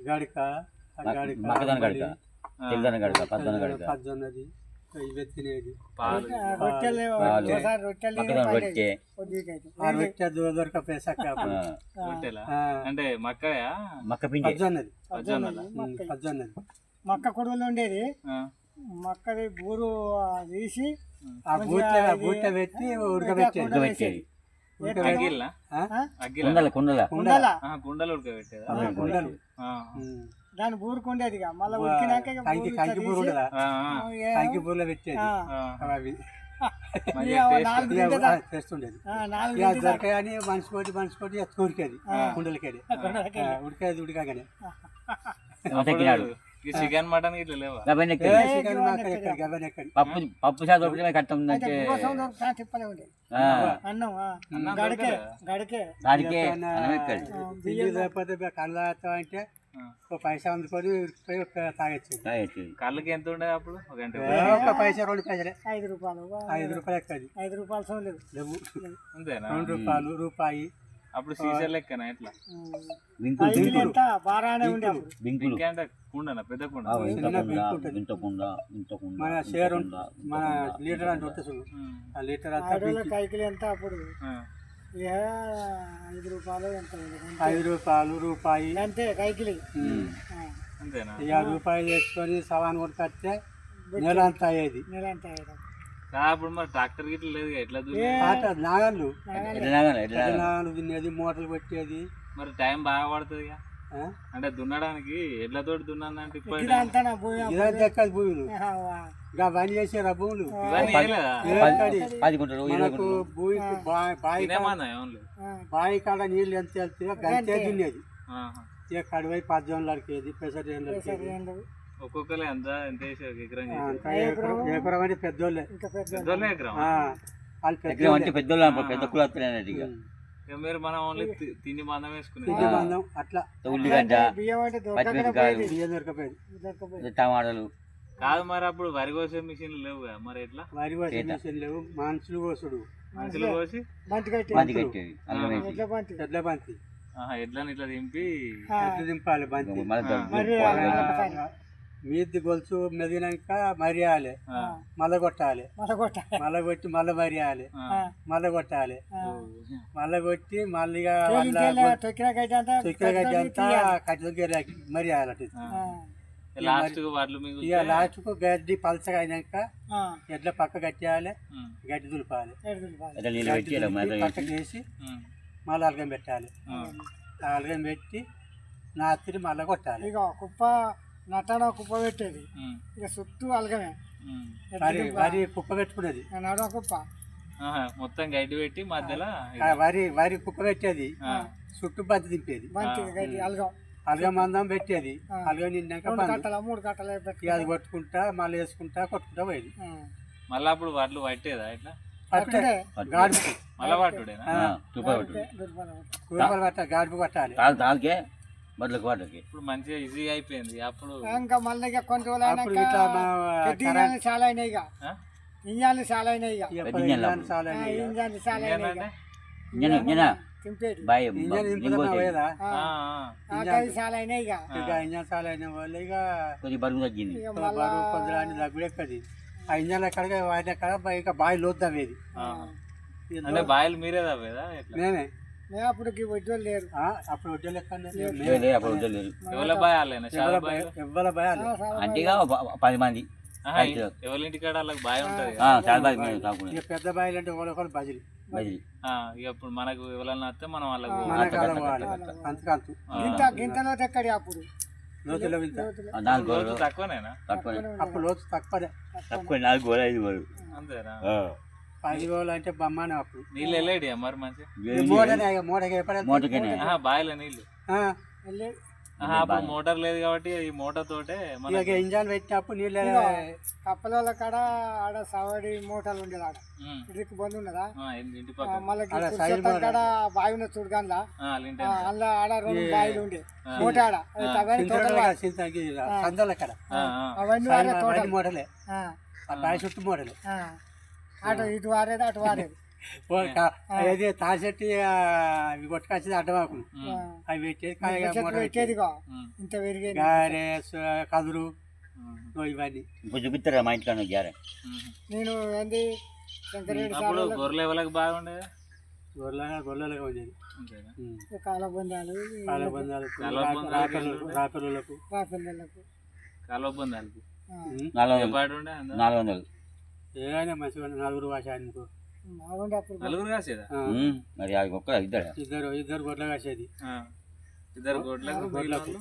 గడక ఆ గడక మక్కదన గడక ఆ, తెల్లదన గడక పద్దన గడక పద్దన్నది ఇవి తినేది రొట్టె రొట్టె అంటే మక్కయా మక్క పిండి పద్దన్నది పద్దన్నది మక్క కొడుగులు ఉండేది ఆ, మక్కది బూరు ఆ, తీసి ఆ బూట్ల బూట్ల పెట్టి ఉడకబెట్టేది కుండల కుండల. కుండలు. ఉడకబెట్టేదా కుండలు. దాని బూరుకు ఉండేది ఇక. మళ్ళీ ఉడికినాక కంకి బూరు కంకి బూరు ఉండదా కంకి బూరలో పెట్టేది. అవి. చేస్తుండేది మనిషి కొట్టి మనిషి కొట్టి తూరికేది. కుండలకేది. ఉడికేది ఉడికాగానే చికెన్ మటన్ ఇట్లా లేవా? పప్పు పప్పు కట్టం అంటే. ఒక పైసా అందుకొని తాగొచ్చు. కళ్ళకి ఎంత ఉండేది అప్పుడు? ఒక గంట ఒక పైసా రెండు పైసలే. ఐదు రూపాయలు ఐదు రూపాయలు ఎక్కది ఐదు రూపాయలు సోలేదు లేవు. అంతేనా? రెండు రూపాయలు రూపాయి. అప్పుడు సీసా లెక్కన ఎట్లా? బింకులు ఎంత బారానే ఉండే అప్పుడు. అంటే కుండనా? పెద్ద కుండ? మన షేర్ మన లీటర్ అంటే. ఉమ్, ఆ. లీటర్ అంతా. కైకిలు ఎంత అప్పుడు? ఐదు రూపాయలు ఎంత. అంతే. ఐదు రూపాయలు రూపాయి. అంతే కైకిలి. అంతేనా? ఇక రూపాయలు తెచ్చుకొని సవాన్ కొట్టుకొస్తే నెల అంతా అయ్యేది. నెల ఎంత అయ్యేది. అప్పుడు మరి ట్రాక్టర్ గిట్ల లేదు ఎట్లా దున్నే పాట నాగళ్ళు ఎట్లా నాగాలి, ఎట్లా తినేది మూటలు పెట్టేది. మరి టైం బాగా పడుతుంది? అంటే దున్నడానికి ఎడ్లతోటి దున్నానంటే భూమి ఇదంతా ఎక్కది భూములు. ఇంకా పని చేసే భూములు? మనకు భూమికి బావి బావి కాడ- నీళ్ళు ఎంత వెళ్తాయో ఆహా. ఇక కడివై పద్దెనిమిది అడికేది పెసరి సరే ఏందో. ఒక్కొక్కరు ఎంత ఎంత వేసారు ఎకరం చేసి అంతా ఎకరం అంటే పెద్దోళ్ళే. ఎకరం? వాళ్ళు అంటే పెద్దోళ్ళు పెద్ద ఇక. మీరు మనం ఓన్లీ తిని మందం అట్లా. ఉల్లిగడ్డ పచ్చిమిరపకాయలు. టమాటాలు. కాదు మరి అప్పుడు వరి కోసే మిషన్లు లేవు కదా మరి ఎట్లా? వరి కోసే మిషన్ లేవు. మనుషులు కోసుడు. మనుషులు కోసి? బంతి కట్టేది. ఎడ్ల బంతి. ఆహా, ఎడ్లని ఇట్లా దింపి? దింపాలి బంతి. మళ్ళీ మీది గొలుసు మెదినాక మరియాలి. మల్ల కొట్టాలి మళ్ళా కొట్ట మల్ల కొట్టి మల్ల మరియాలి మల్ల కొట్టాలి. మల్ల కొట్టి గడ్డి అంతా చిక్కల గడ్డి పెద్దది అంతా తీయాలి. కట్టి మరియాలి అటు ఆ. ఆ, లాస్ట్కు గడ్డి పలచగా అయినాక ఎడ్ల పక్క కట్టేయాలి. గడ్డి దులిపాలి. మేత వేసి మళ్ళీ అలగం పెట్టాలి. ఆ. అలగం పెట్టి నాతిరి మళ్ళీ కొట్టాలి. ఇక కుప్ప నట్టన కుప్ప పెట్టేది. ఇక చుట్టూ అలగమే. వరి వరి కుప్ప పెట్టుకునేది. నడవ కుప్ప. మొత్తం గడ్డి పెట్టి మధ్యలో వరి వరి కుప్ప పెట్టేది. చుట్టూ బంతి దింపేది. గడ్డి అలగం. అలగం మందం పెట్టేది. అలగం బంద్. కట్టల మూడు కట్టలు అది కొట్టుకుంటా మళ్ళీ వేసుకుంటా కొట్టుకుంటా పోయేది. మళ్ళీ అప్పుడు వడ్లు పట్టేదా ఇట్లా? గాడుపు మళ్ళా పట్టుడేనా ఆ, తుప్ప పెట్టు దుర్బలం. కూరపాలు పట్టాలి బదులకు వాటికి. ఇప్పుడు మంచిగా ఈజీగా అయిపోయింది. అప్పుడు ఇంకా మళ్ళీ ఇక కొన్ని రోజులు అప్పుడు అయినాక ఇట్లా మా పెద్ద ఇంజన్లు చాలా అయినాయి ఇక? ఇంజన్లు చాలా అయినాయి ఇక. ఇంజన్లు. చాలా అయినాయి ఇక. ఇంజన్లు ఇక. ఇంజన బాయ్ చాలా అయినాయి ఇక. ఇక ఇంజన్ చాలా అయిన వాళ్ళు ఇక కొద్దిగా బరువు తగ్గింది. బరువు కొద్దిగా అని దగ్గర ఎక్కది. ఆ ఇంజన్ ఎక్కడికి వాటి ఎక్కడ ఇక బావి లోతు తవ్వేది. ఆ. అంటే బాయిలు మీరే తవ్వేదా? ఎట్లా? అప్పుడు వడ్డీలు లేరు. అప్పుడు అప్పుడు ఎవరి భయాలు. అంటే ఇక ఒక పది మంది. ఎవరి ఇంటికాడ వాళ్ళకి బాయ్ ఉంటది ఆ, చాలా బాగా ఇక పెద్ద బాయిలు అంటే ఒకరు బజిలి ఇప్పుడు మనకు ఎవరన్నా వస్తే మనం వాళ్ళకు కాడ గింత గింతలో ఎక్కడి అప్పుడు? లోతులో తక్కువనేనా? తక్కువ అప్పుడు లోతు తక్కువనే. తక్కువ నాలుగు గోడలు ఐదు అంతేనా? ఆ. పది రోజులు అంటే బమ్మానే అప్పుడు. నీళ్ళు వెళ్ళేడి మరి మంచి మూడకి ఎప్పుడైతే మోటకేనే బాయిల నీళ్ళు. అప్పుడు మోటార్ లేదు కాబట్టి ఈ మోటార్ తోటే మన ఇక ఇంజన్ పెట్టినప్పుడు నీళ్ళు కప్పల కాడ ఆడ సవడి మూటలు ఉండేది ఆడ. ఇదికి బంద్ ఉన్నదా? మళ్ళీ. కాడ బావి ఉన్న చూడగాన్లా? ఆ, వాళ్ళ ఇంటి అందులో ఆడ రెండు బావిలు ఉండే. మూట ఆడ. అది తవ్వని తోటలు వా- సందల కాడ. అవన్నీ మోడలే ఆ, ఆ బావి చుట్టూ మోడలే ఆ. అటు ఇటు వారేది అటు వారేది. ఏది తాసెట్టి ఇవి కొట్టుకొచ్చేది అడ్డమాకు ఉమ్, అవి పెట్టేది ఇంత స- కదురు ఇవన్నీ. చూపిస్తారా మా ఇంట్లో గ్యారె. నేను ఏంది? అప్పుడు గొర్రెల ఎవరికి బాగుండే గొర్రెలుగా గొర్రెలుగా ఉండేది. కాలబంధాలు కాలబంధాలు నాలుగు వందలు. ఏదైనా మంచిగా నలుగురు బాగుండే అప్పుడు నలుగురు కాసేదా? మరి అది ఒక్క ఇద్దరు ఇద్దరు ఇద్దరు గొడ్ల కాసేది. ఇద్దరు గొడ్లకు. గొడ్లకు.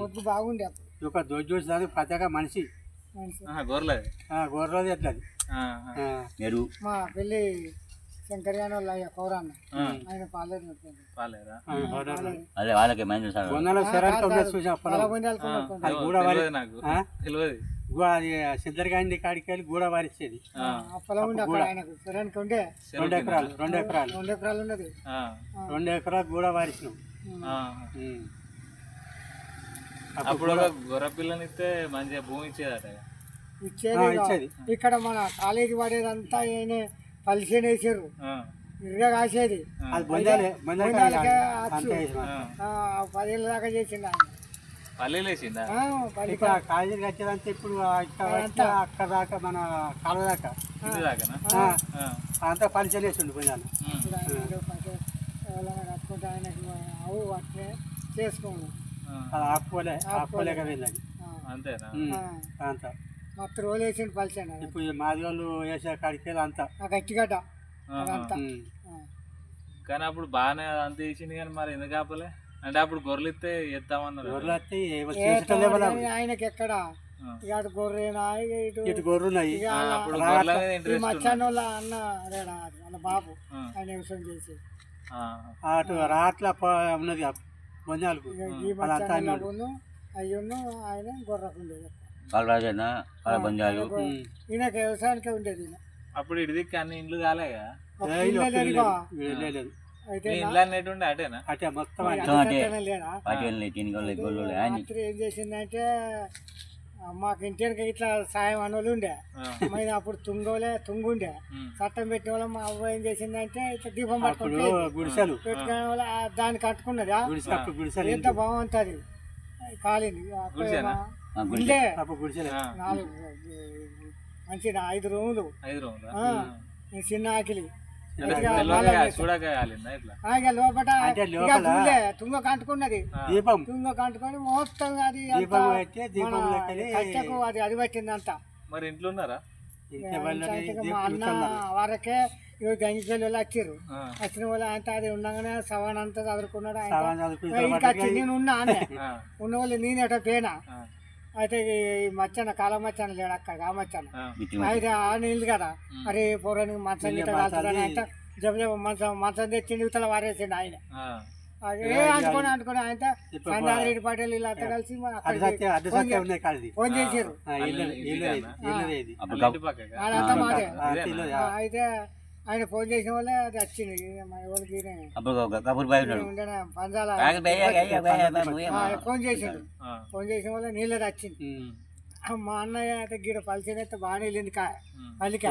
ఒడ్లు బాగుండే ఒక దొడ్డు చూసేదాన్ని ప్రత్యేక మనిషి. గొర్రెలది ఆ, గొర్రెది ఎట్లది ఎరువు మా పెళ్ళి శంకర్యాన వాళ్ళ ఆ, ఆయన పాలేరా గొర్రెలు. అదే వాళ్ళకి ఒక చూసా నాకు? తెలియదు. సిద్ధరగాండి కాడికి వెళ్ళి గూడ వారిచ్చేది. రెండు. ఎకరాలు రెండు ఎకరాలు. రెండు ఎకరాలు ఉన్నది. ఆ, రెండు ఎకరాలు గూడ. ఉమ్. అప్పుడు గొర్రె పిల్లని ఇస్తే మంచిగా భూమి ఇచ్చేదట ఇచ్చేది ఇక్కడ మన కాలేజీ పడేదంతా ఆయన పలిసేన వేసారు ఆ, ఇరుగా కాసేది. పదేళ్ళ దాకా చేసిండు ఆయన. ఇప్పుడు ఆ కాలేజీకి వచ్చేదంతా ఇప్పుడు ఇక్కడ వచ్చి అక్కడ దాకా మన కాలువ అంతా వేసిండు చేసుకోండి ఆ. అది ఆపుకోలే ఆపుకోలేక వెళ్ళాలి అంతేనా? ఉమ్. అంతా. మొత్తం రోజులు వేసిండు. ఇప్పుడు మాది వాళ్ళు వేసే కాడికి వెళ్ళి అంతా గట్టిగడ్డ. కానీ అప్పుడు బాగానే అంత వేసింది కానీ మరి ఎందుకు ఆపలే? అంటే అప్పుడు గొర్రెలు ఇస్తే ఎత్తామన్నారు గొర్రెలు వస్తే కానీ ఆయనకి ఎక్కడ? అటు గొర్రెనా ఇటు ఇటు ఇంట్రెస్ట్ మచ్చాన్ వాళ్ళ అన్న వాళ్ళ బాబు. ఆయన వ్యవసాయం చేసి అటు రాట్ల ఉన్నది ఆ బొందాలకు ఇక ఈ అదంతా మచ్చాన్ అన్నాడు. బాబును అయ్యును ఆయన గొర్రెకు ఉండేది. ఈయనకి వ్యవసాయానికే ఉండేది ఈయన. అప్పుడు ఇటు దిక్కు అన్ని ఇండ్లు కాలేగా. లేదు. అయితే అటేనా? అటే మొత్తం రాత్రి ఏం చేసిందంటే మాకు ఇంటికి ఇట్లా సాయం అనోళ్ళు ఉండే. మరి అప్పుడు తుంగోలే తుంగుండే. చట్టం పెట్టిన వాళ్ళ మా అవ్వ ఏం చేసిందంటే ఇట్లా దీపం అప్పుడు పట్టుకొని వాళ్ళ ఆ దాన్ని కట్టుకున్నదా? ఎంత బాగుంటుంది. కాలింది. ఉండే. అప్పుడు గుడిసెలు. ఆ, నాలుగు మంచి ఐదు రూములు. చిన్న ఆకిలి. లోపల తుంగే తుంగ కంటుకున్నది. ఆ, దీపం. తుంగ కంటుకొని మొత్తం అది అంతా దీపం దీపం అది అది పట్టింది అంతా మరి ఇంట్లో ఉన్నారా? అన్న. వరకే ఇవి గంగిపల్లి వాళ్ళు వచ్చారు వచ్చిన వాళ్ళు ఆయన అది ఉండగానే సవాన్ అంతా చదువుకున్నాడు ఆయన నేను ఉన్నా ఉన్న వాళ్ళు నేనేట పేనా? అయితే ఈ మచ్చన కాల మచ్చన లేడు అక్కడ ఆ మచ్చన. అయితే ఆ నీళ్ళు కదా మరి పోరానికి మంచం గిట్ట కాల్చుతాను అంటే జబ జబ మంచం మంచం తెచ్చి ఇవతల వారేసిండు ఆయన. ఆ, అది ఏ అనుకొని అనుకొని ఆయన సందారెడ్డి పాటలు వీళ్ళంతా కలిసి ఫోన్ అంతా ఆ, అయితే ఆయన ఫోన్ చేసిన వాళ్ళే అది వచ్చింది. ఎవరికి కబుర్ బాయ్ పంజాల ఫోన్ చేసిండు. ఫోన్ చేసిన వాళ్ళే నీళ్ళది వచ్చింది. మా అన్నయ్య అయితే గీడ పలిచిన అయితే బాగానే వెళ్ళింది కాయ ఉమ్. పల్లికి.